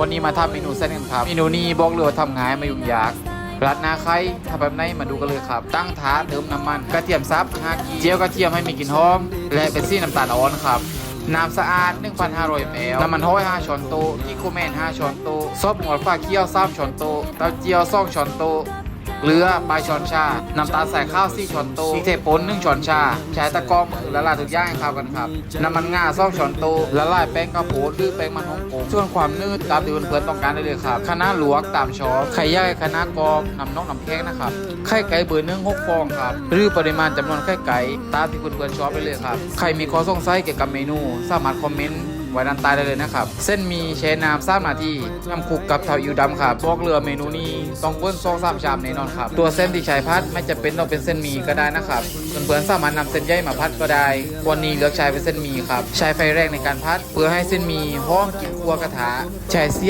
วันนี้มาทำเมนูเส้นกันครับ เมนูนี้บอกเลยว่าทำง่ายไม่ยุ่งยากรัดนาไข่ทำแบบไหนมาดูกันเลยครับ ตั้งถาเติมน้ำมัน กระเทียมซับ5กีเจียวกระเทียมให้มีกลิ่นหอม และเป็นซี่น้ำตาลอ่อนครับ น้ำสะอาด 1,500 ml น้ำมันห้อย5ช้อนโต๊ะกิโคแมน 5 ช้อนโต๊ะซอสหมูฟ้าเคี่ยว3ช้อนโต๊ะเต้าเจียว2ช้อนโต๊ะ เกลือปลายช้อนชา น้ำตาลใส่ข้าว4ช้อนโต๊ะพริกเทป่น1ช้อนชา ใช้ตะกร้อมือละลายทุกอย่างให้เข้ากันครับ น้ำมันงา2ช้อนโต๊ะละลายแป้งข้าวโพดหรือแป้งมันฮ่องกงส่วนความนืดตามที่เพื่อนๆต้องการได้เลยครับคะน้าหลวกตามช้อนไข่ย่างคะน้ากรอบน้ำนอกน้ำแข็งนะครับ ไข่ไก่เบอร์หนึ่งหกฟองครับ หรือปริมาณจำนวนไข่ไก่ตามที่เพื่อนๆชอบไปเลยครับ ใครมีข้อสงสัยเกี่ยวกับเมนู สามารถคอมเมนต์ ไว้ด้านใต้ได้เลยนะครับ เส้นมีแช่น้ำสามนาทีน้ำคลุกกับเถาอิวดำครับบอกเรือเมนูนี้ต้องเบิ้ลซองสามชามแน่นอนครับ ตัวเส้นที่ใช้พัดไม่จะเป็นต้องเป็นเส้นมีก็ได้นะครับเพื่อนๆสามารถนำเส้นใยมาพัดก็ได้วันนี้เลือกใช้เป็นเส้นมีครับ ใช้ไฟแรงในการพัด เพื่อให้เส้นมีห้องกินคั่วกระทะใช้เสีย